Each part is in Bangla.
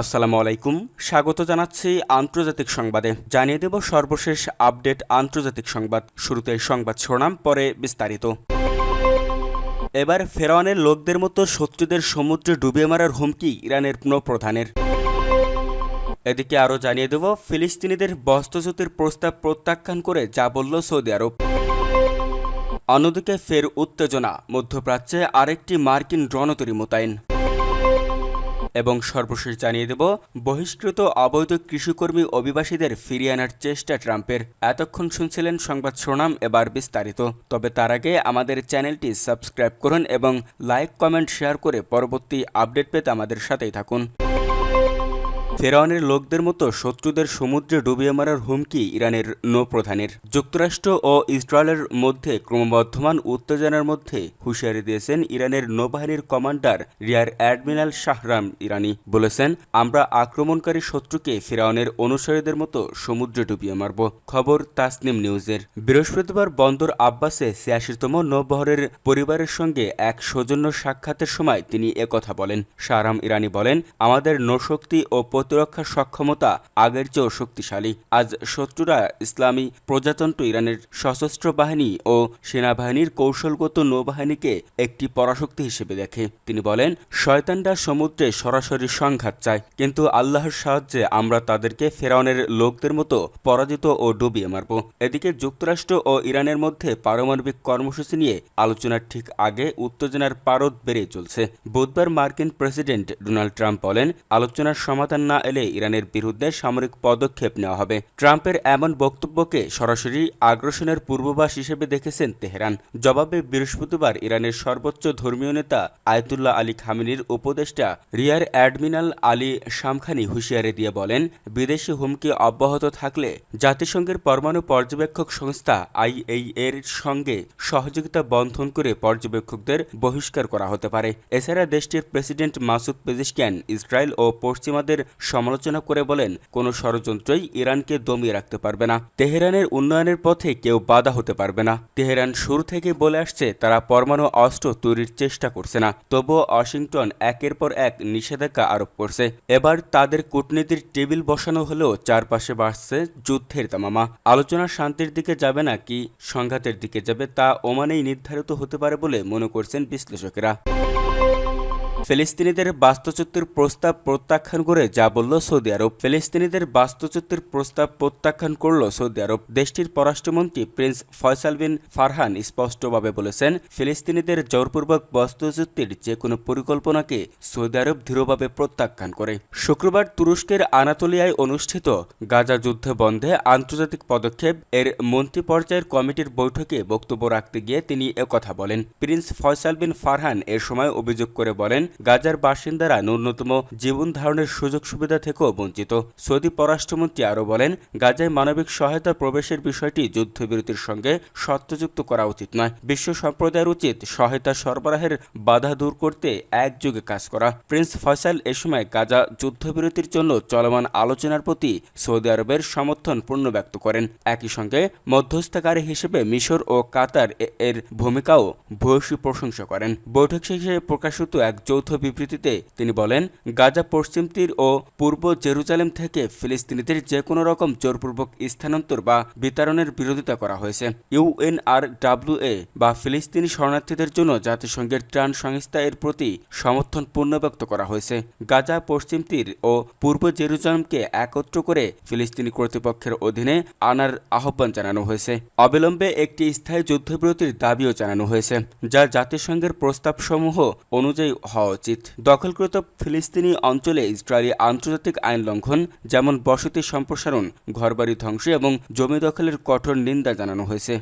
আসসালামু আলাইকুম। স্বাগত জানাচ্ছি আন্তর্জাতিক সংবাদে। জানিয়ে দেব সর্বশেষ আপডেট আন্তর্জাতিক সংবাদ। শুরুতে সংবাদ শিরোনাম, পরে বিস্তারিত। এবার ফেরাওয়ানের লোকদের মতো শত্রুদের সমুদ্রে ডুবিয়ে মারার হুমকি ইরানের প্রধানের। এদিকে আরও জানিয়ে দেব, ফিলিস্তিনিদের বস্ত্রচ্যুতির প্রস্তাব প্রত্যাখ্যান করে যা বলল সৌদি আরব। অন্যদিকে ফের উত্তেজনা, মধ্যপ্রাচ্যে আরেকটি মার্কিন রণতরী মোতায়েন। এবং সর্বশেষ জানিয়ে দেব, বহিষ্কৃত অবৈধ কৃষিকর্মী অভিবাসীদের ফিরিয়ে আনার চেষ্টা ট্রাম্পের। এতক্ষণ শুনছিলেন সংবাদ শোনাম এবার বিস্তারিত। তবে তার আগে আমাদের চ্যানেলটি সাবস্ক্রাইব করুন এবং লাইক, কমেন্ট, শেয়ার করে পরবর্তী আপডেট পেতে আমাদের সাথেই থাকুন। ফেরাউনের লোকদের মতো শত্রুদের সমুদ্রে ডুবিয়ে মারার হুমকি ইরানের নৌপ্রধানের। যুক্তরাষ্ট্র ও ইসরায়েলের মধ্যে ক্রমবর্ধমান উত্তেজনার মধ্যে হুঁশিয়ারি দিয়েছেন ইরানের নৌবাহিনীর commander rear admiral Shahram Irani. বলেছেন, আমরা আক্রমণকারী শত্রুকে ফেরাউনের অনুসারীদের মতো সমুদ্রে ডুবিয়ে মারব। খবর তাসনিম নিউজের। বৃহস্পতিবার বন্দর আব্বাসে ছিয়াশিতম নৌবহরের পরিবারের সঙ্গে এক সৌজন্য সাক্ষাতের সময় তিনি একথা বলেন। শাহরাম ইরানি বলেন, আমাদের নৌশক্তি ও প্রতিরক্ষা সক্ষমতা আগের চেয়েও শক্তিশালী। আজ শত্রুরা ইসলামী প্রজাতন্ত্র ইরানের সশস্ত্র বাহিনী ও সেনাবাহিনীর কৌশলগত নৌবাহিনীকে একটি পরাশক্তি হিসেবে দেখে। তিনি বলেন শয়তানরা সমুদ্রে সরাসরি সংঘাত চায়, কিন্তু আল্লাহর সাহায্যে আমরা তাদেরকে ফেরাউনের লোকদের মতো পরাজিত ও ডুবিয়ে মারব। এদিকে যুক্তরাষ্ট্র ও ইরানের মধ্যে পারমাণবিক কর্মসূচি নিয়ে আলোচনার ঠিক আগে উত্তেজনার পারদ বেড়ে চলছে। বুধবার মার্কিন প্রেসিডেন্ট ডোনাল্ড ট্রাম্প বলেন, আলোচনার সমাধান না এলে ইরানের বিরুদ্ধে সামরিক পদক্ষেপ নেওয়া হবে। ট্রাম্পের এমন বক্তব্যকে সরাসরি আগ্রাসনের পূর্বাভাস হিসেবে দেখেছেন তেহরান। জবাবে বৃহস্পতিবার ইরানের সর্বোচ্চ ধর্মীয় নেতা আয়তুল্লাহ আলী খামিনির উপদেষ্টা রিয়ার অ্যাডমিনাল আলী শামখানি হুঁশিয়ারি দিয়ে বলেন, বিদেশি হুমকি অব্যাহত থাকলে জাতিসংঘের পরমাণু পর্যবেক্ষক সংস্থা আইএই এর সঙ্গে সহযোগিতা বন্ধন করে পর্যবেক্ষকদের বহিষ্কার করা হতে পারে। এছাড়া দেশটির প্রেসিডেন্ট মাসুদ পেজিশকিয়ান, ইসরায়েল ও পশ্চিমাদের সমালোচনা করে বলেন, কোনো ষড়যন্ত্রই ইরানকে দমিয়ে রাখতে পারবে না। তেহরানের উন্নয়নের পথে কেউ বাধা হতে পারবে না। তেহরান শুরু থেকে বলে আসছে, তারা পরমাণু অস্ত্র তৈরির চেষ্টা করছে না। তবুও ওয়াশিংটন একের পর এক নিষেধাজ্ঞা আরোপ করছে। এবার তাদের কূটনীতির টেবিল বসানো হলেও চারপাশে বাড়ছে যুদ্ধের তামামা। আলোচনা শান্তির দিকে যাবে না কি সংঘাতের দিকে যাবে তা ওমানেই নির্ধারিত হতে পারে বলে মনে করছেন বিশ্লেষকেরা। ফিলিস্তিনিদের বাস্তুচ্যুতির প্রস্তাব প্রত্যাখ্যান করে যা বলল সৌদি আরব। ফিলিস্তিনিদের বাস্তুচ্যুতির প্রস্তাব প্রত্যাখ্যান করল সৌদি আরব। দেশটির পররাষ্ট্রমন্ত্রী প্রিন্স ফয়সাল বিন ফারহান স্পষ্টভাবে বলেছেন, ফিলিস্তিনিদের জোরপূর্বক বাস্তুচ্যুতির যে কোনো পরিকল্পনাকে সৌদি আরব দৃঢ়ভাবে প্রত্যাখ্যান করে। শুক্রবার তুরস্কের আনাতোলিয়ায় অনুষ্ঠিত গাজা যুদ্ধ বন্ধে আন্তর্জাতিক পদক্ষেপ এর মন্ত্রী পর্যায়ের কমিটির বৈঠকে বক্তব্য রাখতে গিয়ে তিনি একথা বলেন। প্রিন্স ফয়সাল বিন ফারহান এর সময় অভিযোগ করে বলেন গাজার বাসিন্দারা ন্যূনতম জীবন ধারণের সুযোগ সুবিধা থেকেও বঞ্চিত। সৌদি পররাষ্ট্রমন্ত্রী আরও বলেন, গাজায় মানবিক সহায়তা প্রবেশের বিষয়টি যুদ্ধবিরতির সঙ্গে সত্যযুক্ত করা উচিত নয়। বিশ্ব সম্প্রদায়ের উচিত সহায়তা সরবরাহের বাধা দূর করতে একযোগে কাজ করা। প্রিন্স ফয়সাল এ সময় গাজা যুদ্ধবিরতির জন্য চলমান আলোচনার প্রতি সৌদি আরবের সমর্থন পূর্ণ ব্যক্ত করেন। একই সঙ্গে মধ্যস্থকারী হিসেবে মিশর ও কাতার এর ভূমিকাও ভূয়সী প্রশংসা করেন। বৈঠক শেষে প্রকাশিত এক যৌথ যৌথ বিবৃতিতে তিনি বলেন, গাজা পশ্চিম তীর ও পূর্ব জেরুজালেম থেকে ফিলিস্তিনিদের যে কোনো রকম জোরপূর্বক স্থানান্তর বা বিতরণের বিরোধিতা করা হয়েছে। ইউএনআরডাব্লিউএ বা ফিলিস্তিনি শরণার্থীদের জন্য জাতিসংঘের ত্রাণ সংস্থা এর প্রতি সমর্থন পূর্ণ ব্যক্ত করা হয়েছে। গাজা পশ্চিম তীর ও পূর্ব জেরুজালেমকে একত্র করে ফিলিস্তিনি কর্তৃপক্ষের অধীনে আনার আহ্বান জানানো হয়েছে। অবিলম্বে একটি স্থায়ী যুদ্ধবিরতির দাবিও জানানো হয়েছে, যা জাতিসংঘের প্রস্তাবসমূহ অনুযায়ী হওয়া উচিত দখলকৃত ফিলিস্তিনি অঞ্চলে ইসরায়েলি আন্তর্জাতিক আইন লঙ্ঘন, যেমন বসতি সম্প্রসারণ, ঘরবাড়ি ধ্বংস এবং জমি দখলের কঠোর নিন্দা জানানো হয়েছে।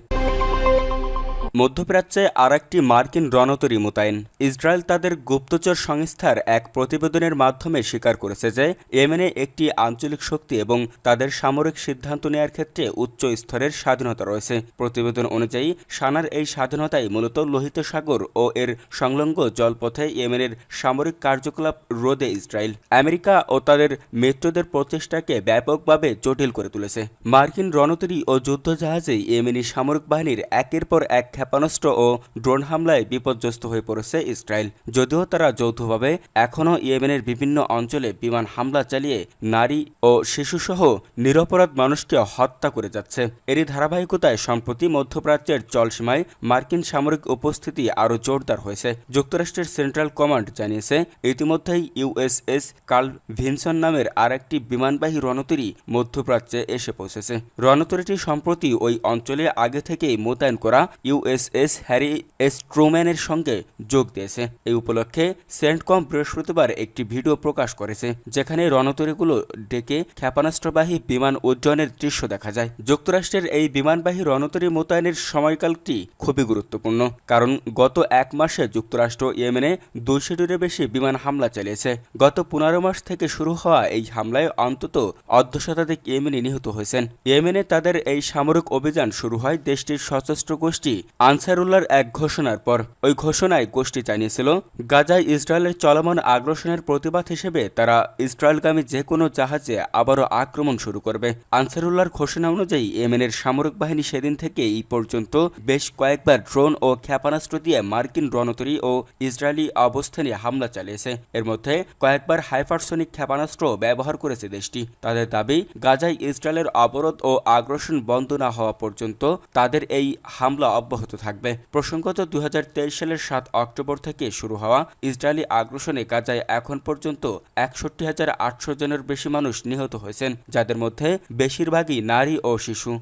মধ্যপ্রাচ্যে আর একটি মার্কিন রণতরী মোতায়েন। ইসরায়েল তাদের গুপ্তচর সংস্থার এক প্রতিবেদনের মাধ্যমে স্বীকার করেছে যে, ইয়েমেনে একটি আঞ্চলিক শক্তি এবং তাদের সামরিক সিদ্ধান্ত নেয়ার ক্ষেত্রে উচ্চ স্তরের স্বাধীনতা রয়েছে। প্রতিবেদন অনুযায়ী, সানার এই স্বাধীনতাই মূলত লোহিত সাগর ও এর সংলগ্ন জলপথে ইয়েমেনের সামরিক কার্যকলাপ রোধে ইসরায়েল। আমেরিকা ও তাদের মিত্রদের প্রচেষ্টাকে ব্যাপকভাবে জটিল করে তুলেছে। মার্কিন রণতরী ও যুদ্ধজাহাজে ইয়েমেনি সামরিক বাহিনীর একের পর এক ক্ষেপণাস্ত্র ও ড্রোন হামলায় বিপর্যস্ত হয়ে পড়েছে ইসরায়েল। যদিও তারা যৌথভাবে এখনও ইয়েমেনের বিভিন্ন অঞ্চলে বিমান হামলা চালিয়ে নারী ও শিশুসহ নিরপরাধ মানুষকে হত্যা করে যাচ্ছে। এরই ধারাবাহিকতায় সম্প্রতি মধ্যপ্রাচ্যের জলসীমায় মার্কিন সামরিক উপস্থিতি আরও জোরদার হয়েছে। যুক্তরাষ্ট্রের সেন্ট্রাল কমান্ড জানিয়েছে, ইতিমধ্যেই ইউএসএস কার্ল ভিনসন নামের আর একটি বিমানবাহী রণতরী মধ্যপ্রাচ্যে এসে পৌঁছেছে। রণতরীটি সম্প্রতি ওই অঞ্চলে আগে থেকেই মোতায়েন করা ইউএসএস হ্যারি এস ট্রুম্যানের সঙ্গে যোগ দিয়েছে। এই উপলক্ষে সেন্টকম বৃহস্পতিবার একটি ভিডিও প্রকাশ করেছে, যেখানে রণতরীগুলো ডেকে ক্ষেপণাস্ত্রবাহী বিমান উড্ডয়নের দৃশ্য দেখা যায়। যুক্তরাষ্ট্রের এই বিমানবাহী রণতরী মোতায়েনের সময়কালটি খুবই গুরুত্বপূর্ণ, কারণ গত এক মাসে যুক্তরাষ্ট্র ইয়েমেনে দুইশোটিরও বেশি বিমান হামলা চালিয়েছে। গত পনেরো মাস থেকে শুরু হওয়া এই হামলায় অন্তত অর্ধ শতাধিক ইয়েমেনি নিহত হয়েছেন। ইয়েমেনে তাদের এই সামরিক অভিযান শুরু হয় দেশটির সশস্ত্র গোষ্ঠী আনসারুল্লাহর এক ঘোষণার পর ওই ঘোষণায় গোষ্ঠী জানিয়েছিল, গাজায় ইসরায়েলের চলমান আগ্রাসনের প্রতিবাদ হিসেবে তারা ইসরায়েলগামী যে কোনো জাহাজে আবারও আক্রমণ শুরু করবে। আনসারুল্লাহর ঘোষণা অনুযায়ী ইয়েমেনের সামরিক বাহিনী সেদিন থেকে এই পর্যন্ত বেশ কয়েকবার ড্রোন ও ক্ষেপণাস্ত্র দিয়ে মার্কিন রণতরী ও ইসরায়েলি অবস্থানে হামলা চালিয়েছে। এর মধ্যে কয়েকবার হাইপারসনিক ক্ষেপণাস্ত্র ব্যবহার করেছে দেশটি। তাদের দাবি, গাজায় ইসরায়েলের অবরোধ ও আগ্রাসন বন্ধ না হওয়া পর্যন্ত তাদের এই হামলা অব্যাহত থাকবে। প্রসঙ্গত দু হাজার তেইশ সালের সাত অক্টোবর থেকে শুরু হওয়া ইসরায়েলি আগ্রাসনে গাজায় এখন পর্যন্ত একষট্টি হাজার আটশো জনের বেশি মানুষ নিহত হয়েছেন, যাদের মধ্যে বেশিরভাগই নারী ও শিশু।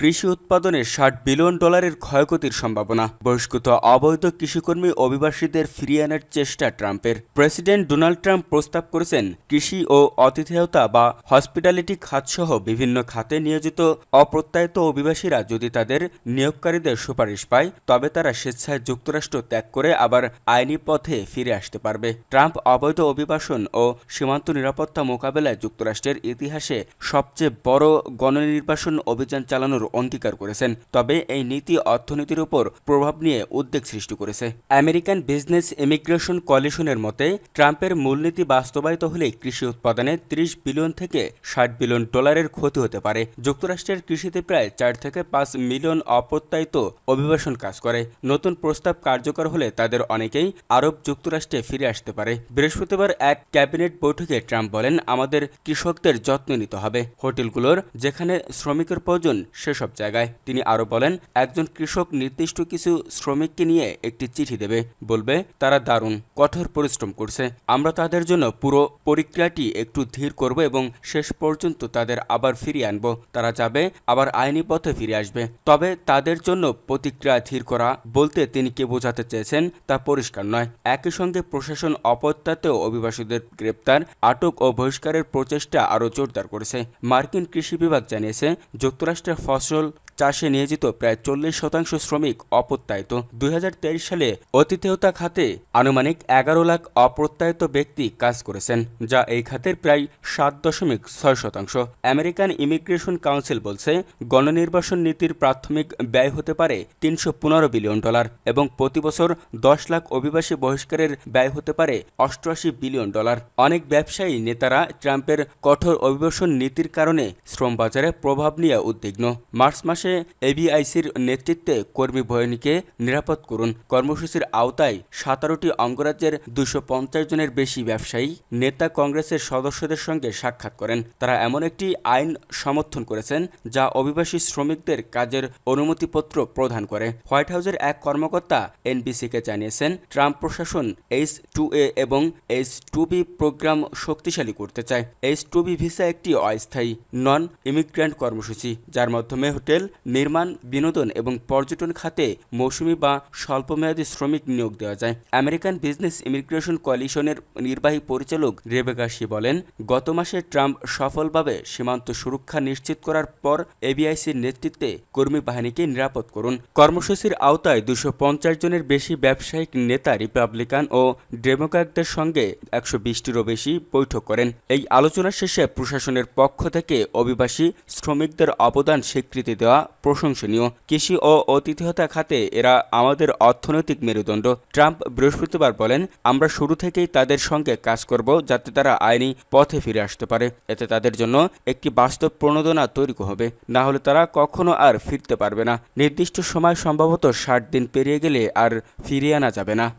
কৃষি উৎপাদনে ষাট বিলিয়ন ডলারের ক্ষয়ক্ষতির সম্ভাবনা। বহিষ্কৃত অবৈধ কৃষিকর্মী অভিবাসীদের ফিরিয়ে আনার চেষ্টা ট্রাম্পের। প্রেসিডেন্ট ডোনাল্ড ট্রাম্প প্রস্তাব করেছেন, কৃষি ও অতিথেয়তা বা হসপিটালিটি খাতসহ বিভিন্ন খাতে নিয়োজিত অপ্রত্যায়িত অভিবাসীরা যদি তাদের নিয়োগকারীদের সুপারিশ পায়, তবে তারা স্বেচ্ছায় যুক্তরাষ্ট্র ত্যাগ করে আবার আইনি পথে ফিরে আসতে পারবে। ট্রাম্প অবৈধ অভিবাসন ও সীমান্ত নিরাপত্তা মোকাবেলায় যুক্তরাষ্ট্রের ইতিহাসে সবচেয়ে বড় গণনির্বাসন অভিযান চালানোর অঙ্গীকার করেছেন। তবে এই নীতি অর্থনীতির উপর প্রভাব নিয়ে উদ্বেগ সৃষ্টি করেছে। আমেরিকান বিজনেস ইমিগ্রেশন কোয়ালিশনের মতে, ট্রাম্পের মূলনীতি বাস্তবায়িত হলে কৃষি উৎপাদনে 30 বিলিয়ন থেকে ষাট বিলিয়ন ডলারের ক্ষতি হতে পারে। যুক্তরাষ্ট্রের কৃষিতে প্রায় চার থেকে পাঁচ মিলিয়ন অপ্রত্যায়িত অভিবাসন কাজ করে। নতুন প্রস্তাব কার্যকর হলে তাদের অনেকেই আরব যুক্তরাষ্ট্রে ফিরে আসতে পারে। বৃহস্পতিবার এক ক্যাবিনেট বৈঠকে ট্রাম্প বলেন, আমাদের কৃষকদের যত্ন নিতে হবে। হোটেলগুলোর, যেখানে শ্রমিকের প্রয়োজন সেসব জায়গায়। তিনি আরও বলেন, একজন কৃষক নির্দিষ্ট কিছু শ্রমিককে নিয়ে একটি চিঠি দেবে। বলবে, তারা দারুণ, কঠোর পরিশ্রম করছে। আমরা তাদের জন্য পুরো প্রক্রিয়াটি একটু ধীর করব এবং শেষ পর্যন্ত তাদের আবার ফিরিয়ে আনব। তারা যাবে, আবার আইনি পথে ফিরে আসবে। তবে তাদের জন্য প্রতিক্রিয়া ধীর করা বলতে তিনি কে বোঝাতে চেয়েছেন তা পরিষ্কার নয়। একই সঙ্গে প্রশাসন অপত্যাতেও অভিবাসীদের গ্রেপ্তার, আটক ও বহিষ্কারের প্রচেষ্টা আরও জোরদার করেছে। মার্কিন কৃষি বিভাগ জানিয়েছে, যুক্তরাষ্ট্রের ফসল capsule চাষে নিয়োজিত প্রায় চল্লিশ শতাংশ শ্রমিক অপ্রত্যায়িত। দুই হাজার তেইশ সালে অতিথেয়তা খাতে আনুমানিক এগারো লাখ অপ্রত্যায়িত ব্যক্তি কাজ করেছেন, যা এই খাতের প্রায় সাত দশমিক ছয় শতাংশ। আমেরিকান ইমিগ্রেশন কাউন্সিল বলছে, গণনির্বাসন নীতির প্রাথমিক ব্যয় হতে পারে তিনশো পনেরো বিলিয়ন ডলার এবং প্রতি বছর দশ লাখ অভিবাসী বহিষ্কারের ব্যয় হতে পারে অষ্টআশি বিলিয়ন ডলার। অনেক ব্যবসায়ী নেতারা ট্রাম্পের কঠোর অভিবাসন নীতির কারণে শ্রম বাজারে প্রভাব নিয়ে উদ্বিগ্ন। মার্চ মাসে এবিআইসির নেতৃত্বে কর্মী বহিনীকে নিরাপদ করুন। কর্মসূচির আওতায় সতেরোটি অঙ্গরাজ্যের দুশো পঞ্চাশ জনের বেশি ব্যবসায়ী নেতা কংগ্রেসের সদস্যদের সঙ্গে সাক্ষাৎ করেন। তারা এমন একটি আইন সমর্থন করেছেন, যা অভিবাসী শ্রমিকদের কাজের অনুমতিপত্র প্রদান করে। হোয়াইট হাউসের এক কর্মকর্তা এনবিসিকে জানিয়েছেন, ট্রাম্প প্রশাসন এইচ টু এ এবং এইচ টু বি প্রোগ্রাম শক্তিশালী করতে চায়। এইচ টু বি ভিসা একটি অস্থায়ী নন ইমিগ্র্যান্ট কর্মসূচি, যার মাধ্যমে হোটেল নির্মাণ, বিনোদন এবং পর্যটন খাতে মৌসুমি বা স্বল্পমেয়াদী শ্রমিক নিয়োগ দেওয়া যায়। আমেরিকান বিজনেস ইমিগ্রেশন কোয়ালিশনের নির্বাহী পরিচালক রেবেকা শি বলেন, গত মাসে ট্রাম্প সফলভাবে সীমান্ত সুরক্ষা নিশ্চিত করার পর এবিআইসির নেতৃত্বে কর্মী বাহিনীকে নিরাপদ করুন। কর্মসূচির আওতায় দুশো জনের বেশি ব্যবসায়িক নেতা রিপাবলিকান ও ডেমোক্র্যাটদের সঙ্গে একশো বিশটিরও বেশি বৈঠক করেন। এই আলোচনা শেষে প্রশাসনের পক্ষ থেকে অভিবাসী শ্রমিকদের অবদান স্বীকৃতি দেওয়া প্রশংসনীয়। কৃষি ও অতিথিয়তা খাতে এরা আমাদের অর্থনৈতিক মেরুদণ্ড। ট্রাম্প বৃহস্পতিবার বলেন, আমরা শুরু থেকেই তাদের সঙ্গে কাজ করব যাতে তারা আইনি পথে ফিরে আসতে পারে। এতে তাদের জন্য একটি বাস্তব প্রণোদনা তৈরি হবে। না হলে তারা কখনো আর ফিরতে পারবে না। নির্দিষ্ট সময় সম্ভবত ষাট দিন পেরিয়ে গেলে আর ফিরিয়ে আনা যাবে না।